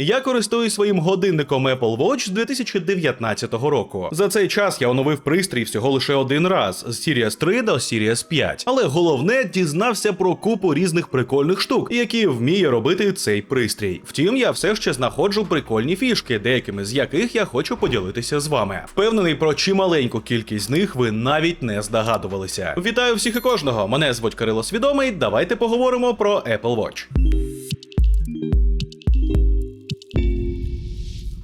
Я користуюсь своїм годинником Apple Watch з 2019 року. За цей час я оновив пристрій всього лише один раз з Series 3 до Series 5. Але головне дізнався про купу різних прикольних штук, які вміє робити цей пристрій. Втім, я все ще знаходжу прикольні фішки, деякими з яких я хочу поділитися з вами. Впевнений про чималеньку кількість з них ви навіть не здогадувалися. Вітаю всіх і кожного! Мене звуть Кирило Свідомий. Давайте поговоримо про Apple Watch.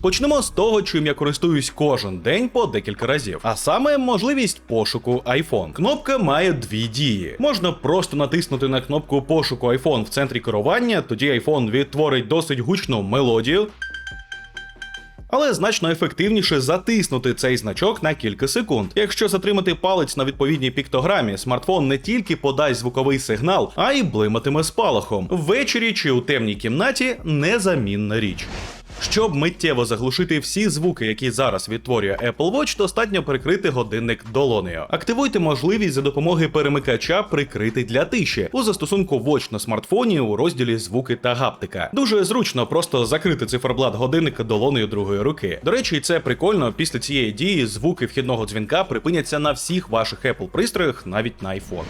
Почнемо з того, чим я користуюсь кожен день по декілька разів, а саме можливість пошуку iPhone. Кнопка має дві дії. Можна просто натиснути на кнопку пошуку iPhone в центрі керування, тоді iPhone відтворить досить гучну мелодію. Але значно ефективніше затиснути цей значок на кілька секунд. Якщо затримати палець на відповідній піктограмі, смартфон не тільки подасть звуковий сигнал, а й блиматиме спалахом. Ввечері чи у темній кімнаті незамінна річ. Щоб миттєво заглушити всі звуки, які зараз відтворює Apple Watch, достатньо прикрити годинник долонею. Активуйте можливість за допомогою перемикача прикрити для тиші у застосунку Watch на смартфоні у розділі звуки та гаптика. Дуже зручно просто закрити циферблат годинника долонею другої руки. До речі, це прикольно. Після цієї дії звуки вхідного дзвінка припиняться на всіх ваших Apple пристроях, навіть на iPhone.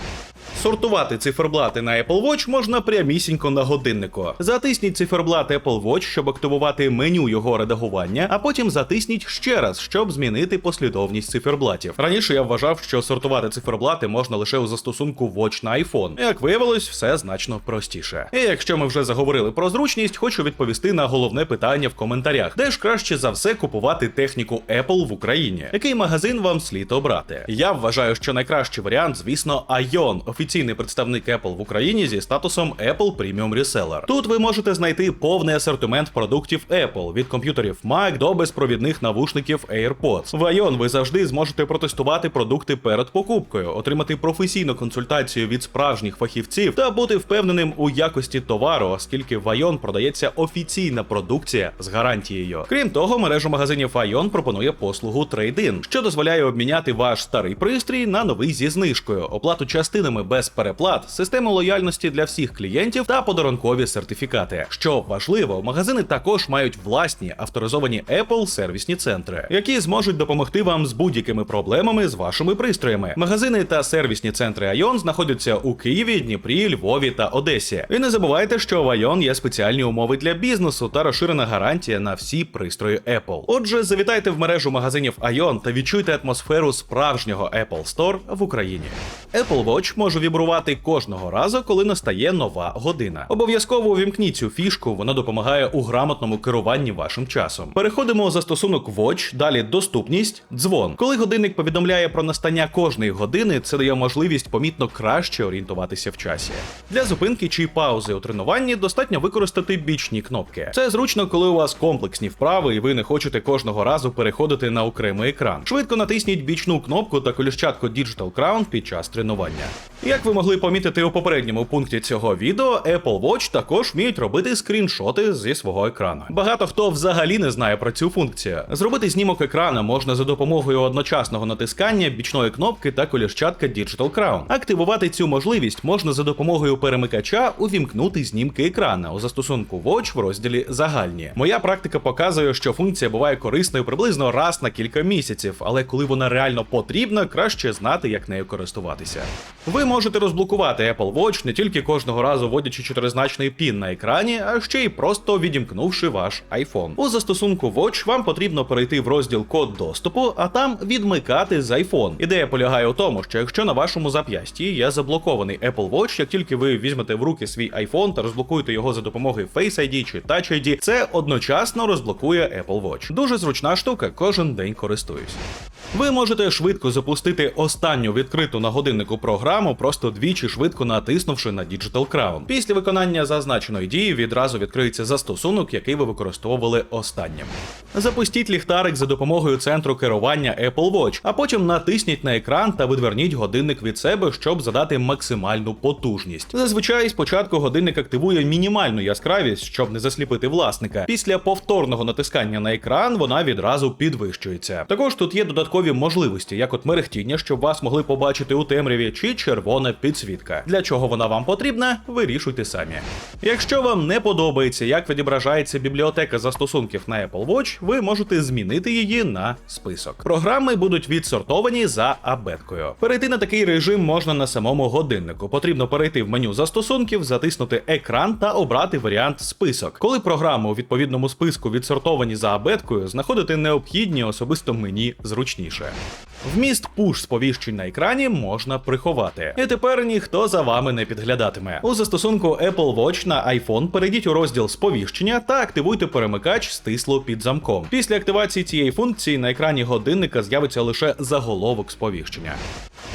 Сортувати циферблати на Apple Watch можна прямісінько на годиннику. Затисніть циферблат Apple Watch, щоб активувати меню його редагування, а потім затисніть ще раз, щоб змінити послідовність циферблатів. Раніше я вважав, що сортувати циферблати можна лише у застосунку Watch на iPhone. Як виявилось, все значно простіше. І якщо ми вже заговорили про зручність, хочу відповісти на головне питання в коментарях, де ж краще за все купувати техніку Apple в Україні. Який магазин вам слід обрати? Я вважаю, що найкращий варіант, звісно, Ion, офіційний представник Apple в Україні зі статусом Apple Premium Reseller. Тут ви можете знайти повний асортимент продуктів Apple від комп'ютерів Mac до безпровідних навушників AirPods. В Ion ви завжди зможете протестувати продукти перед покупкою, отримати професійну консультацію від справжніх фахівців та бути впевненим у якості товару, оскільки в Ion продається офіційна продукція з гарантією. Крім того, мережа магазинів Ion пропонує послугу Trade-in, що дозволяє обміняти ваш старий пристрій на новий зі знижкою, оплату частинами без переплат, систему лояльності для всіх клієнтів та подарункові сертифікати. Що важливо, магазини також мають власні авторизовані Apple сервісні центри, які зможуть допомогти вам з будь-якими проблемами з вашими пристроями. Магазини та сервісні центри Ion знаходяться у Києві, Дніпрі, Львові та Одесі. І не забувайте, що в Ion є спеціальні умови для бізнесу та розширена гарантія на всі пристрої Apple. Отже, завітайте в мережу магазинів Ion та відчуйте атмосферу справжнього Apple Store в Україні. Apple Watch може вібрувати кожного разу, коли настає нова година. Обов'язково увімкніть цю фішку, вона допомагає у грамотному керуванні вашим часом. Переходимо у застосунок Watch, далі доступність, дзвон. Коли годинник повідомляє про настання кожної години, це дає можливість помітно краще орієнтуватися в часі. Для зупинки чи паузи у тренуванні достатньо використати бічні кнопки. Це зручно, коли у вас комплексні вправи, і ви не хочете кожного разу переходити на окремий екран. Швидко натисніть бічну кнопку та коліщатку Digital Crown під час тренування. Як ви могли помітити у попередньому пункті цього відео, Apple Watch також вміють робити скріншоти зі свого екрану. Багато хто взагалі не знає про цю функцію. Зробити знімок екрана можна за допомогою одночасного натискання бічної кнопки та коліщатка Digital Crown. Активувати цю можливість можна за допомогою перемикача увімкнути знімки екрана у застосунку Watch в розділі Загальні. Моя практика показує, що функція буває корисною приблизно раз на кілька місяців, але коли вона реально потрібна, краще знати, як нею користуватися. Ви можете розблокувати Apple Watch не тільки кожного разу вводячи чотиризначний пін на екрані, а ще й просто відімкнувши ваш iPhone. У застосунку Watch вам потрібно перейти в розділ код доступу, а там відмикати з iPhone. Ідея полягає у тому, що якщо на вашому зап'ясті є заблокований Apple Watch, як тільки ви візьмете в руки свій iPhone та розблокуєте його за допомогою Face ID чи Touch ID, це одночасно розблокує Apple Watch. Дуже зручна штука, кожен день користуюсь. Ви можете швидко запустити останню відкриту на годиннику програму, просто двічі швидко натиснувши на Digital Crown. Після виконання зазначеної дії відразу відкриється застосунок, який ви використовували останнім. Запустіть ліхтарик за допомогою центру керування Apple Watch, а потім натисніть на екран та видверніть годинник від себе, щоб задати максимальну потужність. Зазвичай спочатку годинник активує мінімальну яскравість, щоб не засліпити власника. Після повторного натискання на екран вона відразу підвищується. Також тут є додаткові додаткові можливості, як от мерехтіння, щоб вас могли побачити у темряві, чи червона підсвітка. Для чого вона вам потрібна, вирішуйте самі. Якщо вам не подобається, як відображається бібліотека застосунків на Apple Watch, ви можете змінити її на список. Програми будуть відсортовані за абеткою. Перейти на такий режим можна на самому годиннику. Потрібно перейти в меню застосунків, затиснути екран та обрати варіант список. Коли програми у відповідному списку відсортовані за абеткою, знаходити необхідні особисто мені зручніше. більше. Вміст пуш сповіщень на екрані можна приховати. І тепер ніхто за вами не підглядатиме. У застосунку Apple Watch на iPhone перейдіть у розділ сповіщення та активуйте перемикач стисло під замком. Після активації цієї функції на екрані годинника з'явиться лише заголовок сповіщення.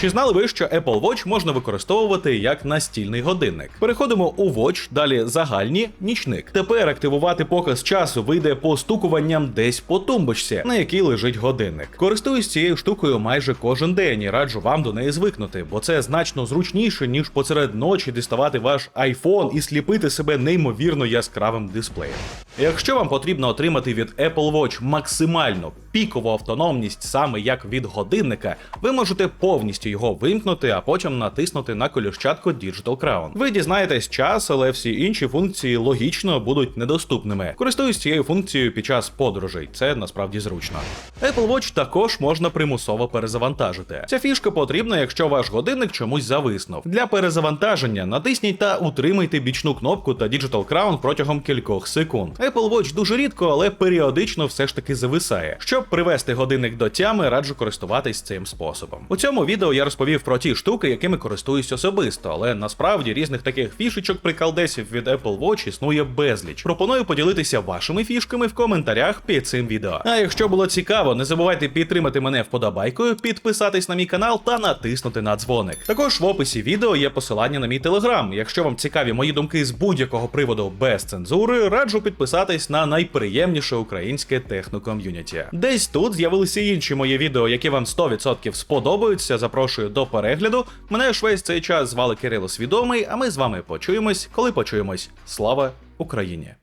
Чи знали ви, що Apple Watch можна використовувати як настільний годинник? Переходимо у Watch, далі загальні, нічник. Тепер активувати показ часу вийде постукуванням десь по тумбочці, на якій лежить годинник. Користуюсь цією штукою майже кожен день і раджу вам до неї звикнути, бо це значно зручніше, ніж посеред ночі діставати ваш iPhone і сліпити себе неймовірно яскравим дисплеєм. Якщо вам потрібно отримати від Apple Watch максимально пікову автономність саме як від годинника, ви можете повністю його вимкнути, а потім натиснути на колющатку Digital Crown. Ви дізнаєтесь час, але всі інші функції логічно будуть недоступними. Користуюсь цією функцією під час подорожей. Це насправді зручно. Apple Watch також можна примусово перезавантажити. Ця фішка потрібна, якщо ваш годинник чомусь зависнув. Для перезавантаження натисніть та утримайте бічну кнопку та Digital Crown протягом кількох секунд. Apple Watch дуже рідко, але періодично все ж таки зависає. Щоб привести годинник до тями, раджу користуватись цим способом. У цьому відео я розповів про ті штуки, якими користуюсь особисто, але насправді різних таких фішечок прикалдесів від Apple Watch існує безліч. Пропоную поділитися вашими фішками в коментарях під цим відео. А якщо було цікаво, не забувайте підтримати мене вподобайкою, підписатись на мій канал та натиснути на дзвоник. Також в описі відео є посилання на мій телеграм. Якщо вам цікаві мої думки з будь-якого приводу без цензури, раджу підписатись на найприємніше українське техноком'юніті. Десь тут з'явилися інші мої відео, які вам 100% сподобаються. Запрошую до перегляду. Мене ж весь цей час звали Кирило Свідомий, а ми з вами почуємось, коли почуємось. Слава Україні!